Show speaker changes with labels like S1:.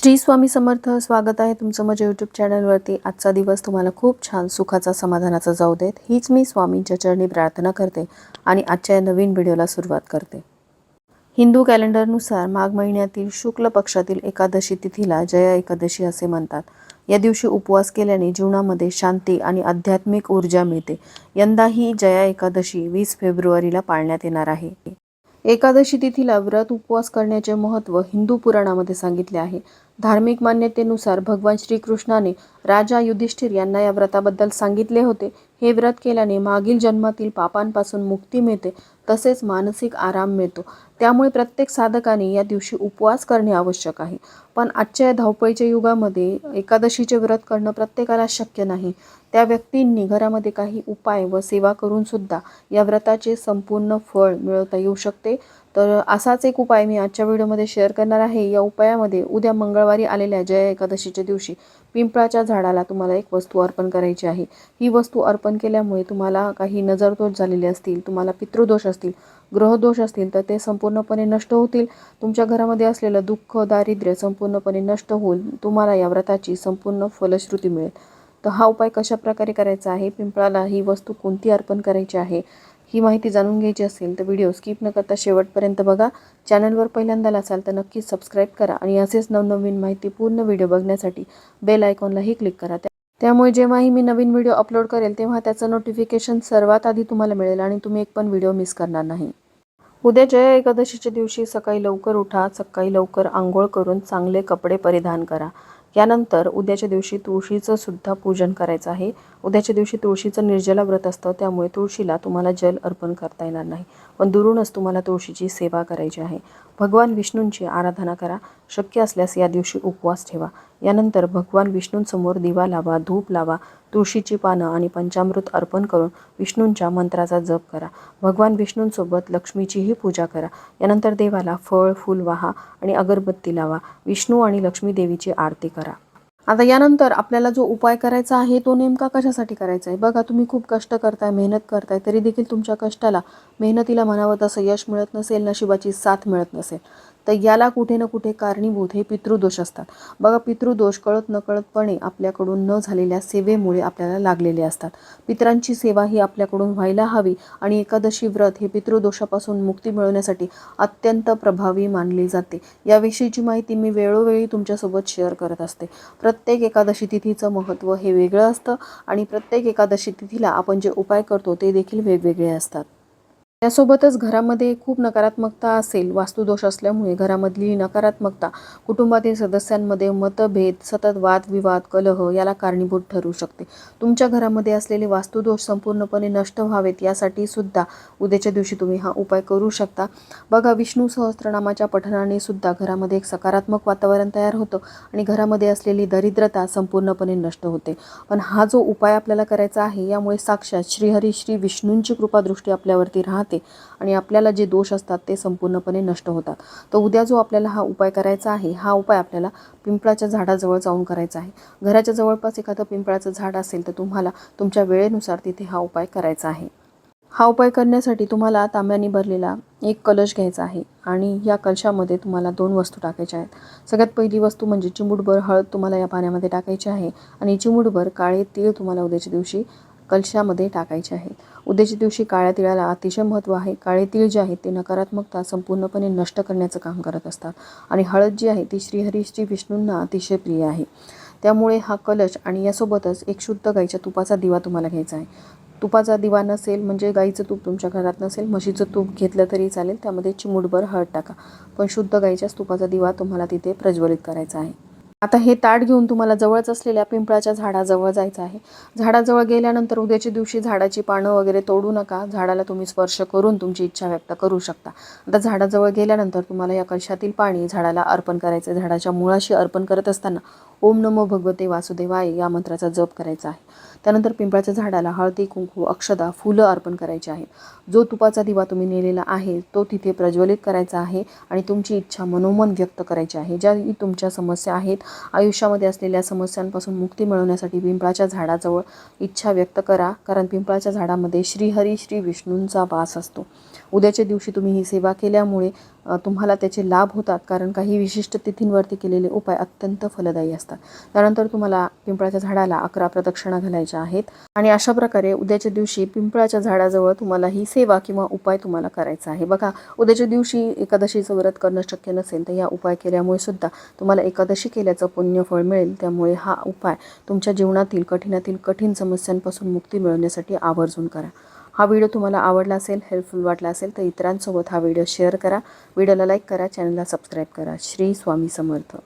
S1: श्री स्वामी समर्थ स्वागत आहे तुमचं माझ्या यूट्यूब चॅनलवरती आजचा दिवस तुम्हाला खूप छान सुखाचा समाधानाचा जाऊ देत. हीच मी स्वामींच्या चरणी प्रार्थना करते आणि आजच्या या नवीन व्हिडिओला सुरुवात करते. हिंदू कॅलेंडरनुसार माघ महिन्यातील शुक्ल पक्षातील एकादशी तिथीला जया एकादशी असे म्हणतात. या दिवशी उपवास केल्याने जीवनामध्ये शांती आणि आध्यात्मिक ऊर्जा मिळते. यंदा ही जया एकादशी वीस फेब्रुवारीला पाळण्यात येणार आहे. एकादशी तिथीला व्रत उपवास करण्याचे महत्त्व हिंदू पुराणामध्ये सांगितले आहे. धार्मिक मान्यतेनुसार भगवान श्रीकृष्णाने राजा युधिष्ठिर यांना या व्रताबद्दल सांगितले होते. हे व्रत केल्याने मागील जन्मातील पापांपासून मुक्ती मिळते तसेच मानसिक आराम मिळतो. त्यामुळे प्रत्येक साधकाने या दिवशी उपवास करणे आवश्यक आहे. पण आजच्या या धावपळीच्या युगामध्ये एकादशीचे व्रत करणं प्रत्येकाला शक्य नाही. त्या व्यक्तींनी घरामध्ये काही उपाय व सेवा करून सुद्धा या व्रताचे संपूर्ण फळ मिळवता येऊ शकते. तर असाच एक उपाय मी आजच्या व्हिडिओमध्ये शेअर करणार आहे. या उपायामध्ये उद्या मंगळवारी आलेल्या जया एकादशीच्या दिवशी पिंपळाच्या झाडाला तुम्हाला एक वस्तू अर्पण करायची आहे. ही वस्तू अर्पण केल्यामुळे तुम्हाला काही नजरदोष झालेले असतील तुम्हाला पितृदोष असतील ग्रहदोष असतील तर ते संपूर्णपणे नष्ट होतील. तुमच्या घरामध्ये असलेलं दुःख दारिद्र्य संपूर्णपणे नष्ट होईल तुम्हाला या व्रताची संपूर्ण फलश्रुती मिळेल. तर हा उपाय कशा प्रकारे करायचा आहे? पिंपळाला ही वस्तू कोणती अर्पण करायची आहे? ही माहिती जाणून घ्यायची असेल तर व्हिडिओ स्किप न करता शेवटपर्यंत बघा. चॅनलवर पहिल्यांदा असाल तर नक्कीच सबस्क्राईब करा आणि असेच नवनवीन माहिती पूर्ण व्हिडिओ बघण्यासाठी बेल आयकॉनलाही क्लिक करा. त्या- त्यामुळे जेव्हाही मी नवीन व्हिडिओ अपलोड करेल तेव्हा त्याचं नोटिफिकेशन सर्वात आधी तुम्हाला मिळेल आणि तुम्ही एक पण व्हिडिओ मिस करणार नाही. उद्या जया एकादशीच्या दिवशी सकाळी लवकर उठा सकाळी लवकर आंघोळ करून चांगले कपडे परिधान करा. यानंतर उद्याच्या दिवशी तुळशीचं सुद्धा पूजन करायचं आहे. उद्याच्या दिवशी तुळशीचं निर्जला व्रत असतं त्यामुळे तुळशीला तुम्हाला जल अर्पण करता येणार नाही. पण दुरूनच तुम्हाला तुळशीची सेवा करायची आहे. भगवान विष्णूंची आराधना करा. शक्य असल्यास या दिवशी उपवास ठेवा. यानंतर भगवान विष्णूंसमोर दिवा लावा धूप लावा तुळशीची पानं आणि पंचामृत अर्पण करून विष्णूंच्या मंत्राचा जप करा. भगवान विष्णूंसोबत लक्ष्मीचीही पूजा करा. यानंतर देवाला फळ फूल वाहा आणि अगरबत्ती लावा. विष्णू आणि लक्ष्मी देवीची आरती करा. आता यानंतर आपल्याला जो उपाय करायचा आहे तो नेमका कशासाठी करायचा आहे? बघा तुम्ही खूप कष्ट करताय मेहनत करताय तरी देखील तुमच्या कष्टाला मेहनतीला म्हणावं तसं यश मिळत नसेल नशिबाची साथ मिळत नसेल. तर याला कुठे ना कुठे कारणीभूत हे पितृदोष असतात. बघा पितृदोष कळत नकळतपणे आपल्याकडून न झालेल्या सेवेमुळे आपल्याला लागलेले असतात. पितरांची सेवा ही आपल्याकडून व्हायला हवी आणि एकादशी व्रत हे पितृदोषापासून मुक्ती मिळवण्यासाठी अत्यंत प्रभावी मानली जाते. याविषयीची माहिती मी वेळोवेळी तुमच्यासोबत शेअर करत असते. प्रत्येक एकादशी तिथीचं महत्त्व हे वेगळं असतं आणि प्रत्येक एकादशी तिथीला आपण जे उपाय करतो ते देखील वेगवेगळे असतात. त्यासोबतच घरामध्ये खूप नकारात्मकता असेल वास्तुदोष असल्यामुळे घरामधली नकारात्मकता कुटुंबातील सदस्यांमध्ये मतभेद सतत वादविवाद कलह याला कारणीभूत ठरू शकते. तुमच्या घरामध्ये असलेले वास्तुदोष संपूर्णपणे नष्ट व्हावेत यासाठी सुद्धा उद्याच्या दिवशी तुम्ही हा उपाय करू शकता. बघा विष्णू सहस्त्रनामाच्या पठणाने सुद्धा घरामध्ये एक सकारात्मक वातावरण तयार होतं आणि घरामध्ये असलेली दरिद्रता संपूर्णपणे नष्ट होते. पण हा जो उपाय आपल्याला करायचा आहे यामुळे साक्षात श्रीहरी श्री विष्णूंची कृपादृष्टी आपल्यावरती राहते आणि आपल्याला जे दोष असतात ते संपूर्णपणे नष्ट होतात. तर उद्या जो आपल्याला हा उपाय करायचा आहे हा उपाय आपल्याला पिंपळाच्या झाडाजवळ जाऊन करायचा आहे. घराच्या जवळपास एखादं पिंपळाचं झाड असेल तर तुम्हाला तुमच्या वेळेनुसार तिथे हा उपाय करायचा आहे. हा उपाय करण्यासाठी तुम्हाला तांब्याने भरलेला एक कलश घ्यायचा आहे आणि या कलशामध्ये तुम्हाला दोन वस्तू टाकायच्या आहेत. सगळ्यात पहिली वस्तू म्हणजे चिमूटभर हळद तुम्हाला या पाण्यामध्ये टाकायची आहे आणि चिमूटभर काळे तीळ तुम्हाला उद्याच्या दिवशी कलशामध्ये टाकायचे आहे. उद्याच्या दिवशी काळ्या तिळाला अतिशय महत्त्व आहे. काळे तिळ जे आहेत ते नकारात्मकता संपूर्णपणे नष्ट करण्याचं काम करत असतात. आणि हळद जी आहे ती श्रीहरीश्री विष्णूंना अतिशय प्रिय आहे. त्यामुळे हा कलश आणि यासोबतच एक शुद्ध गाईच्या तुपाचा दिवा तुम्हाला घ्यायचा आहे. तुपाचा दिवा नसेल म्हणजे गाईचं तूप तुमच्या घरात नसेल म्हशीचं तूप घेतलं तरी चालेल त्यामध्ये चिमूटभर हळद टाका. पण शुद्ध गाईच्याच तुपाचा दिवा तुम्हाला तिथे प्रज्वलित करायचा आहे. आता हे ताट घेऊन तुम्हाला जवळच असलेल्या पिंपळाच्या झाडाजवळ जायचं आहे. झाडाजवळ गेल्यानंतर उद्याच्या दिवशी झाडाची पानं वगैरे तोडू नका. झाडाला तुम्ही स्पर्श करून तुमची इच्छा व्यक्त करू शकता. आता झाडाजवळ गेल्यानंतर तुम्हाला या कलशातील पाणी झाडाला अर्पण करायचं आहे झाडाच्या मुळाशी अर्पण करत असताना ओम नमो भगवते वासुदेवाय या मंत्राचा जप करायचा आहे. त्यानंतर पिंपळाच्या झाडाला हळदी कुंकू अक्षदा फुलं अर्पण करायची आहेत जो तुपाचा दिवा तुम्ही नेलेला आहे तो तिथे प्रज्वलित करायचा आहे आणि तुमची इच्छा मनोमन व्यक्त करायची आहे. ज्याही तुमच्या समस्या आहेत आयुष्यामध्ये असलेल्या समस्यांपासून मुक्ती मिळवण्यासाठी पिंपळाच्या झाडाजवळ इच्छा व्यक्त करा कारण पिंपळाच्या झाडामध्ये श्रीहरी श्री विष्णूंचा वास असतो. उद्याच्या दिवशी तुम्ही ही सेवा केल्यामुळे तुम्हाला त्याचे लाभ होतात कारण काही विशिष्ट तिथींवरती केलेले उपाय अत्यंत फलदायी असतात. त्यानंतर तुम्हाला पिंपळाच्या झाडाला अकरा प्रदक्षिणा घालायच्या आहेत आणि अशा प्रकारे उद्याच्या दिवशी पिंपळाच्या झाडाजवळ तुम्हाला ही सेवा किंवा उपाय तुम्हाला करायचा आहे. बघा उद्याच्या दिवशी एकादशीचं व्रत करणं शक्य नसेल तर या उपाय केल्यामुळे सुद्धा तुम्हाला एकादशी केल्याचं पुण्यफळ मिळेल. त्यामुळे हा उपाय तुमच्या जीवनातील कठीणातील कठीण समस्यांपासून मुक्ती मिळवण्यासाठी आवर्जून करा. हा व्हिडिओ तुम्हाला आवडला असेल हेल्पफुल वाटला असेल तर इतरांसोबत हा व्हिडिओ शेअर करा. व्हिडिओला लाईक करा चॅनलला सबस्क्राईब करा. श्री स्वामी समर्थ.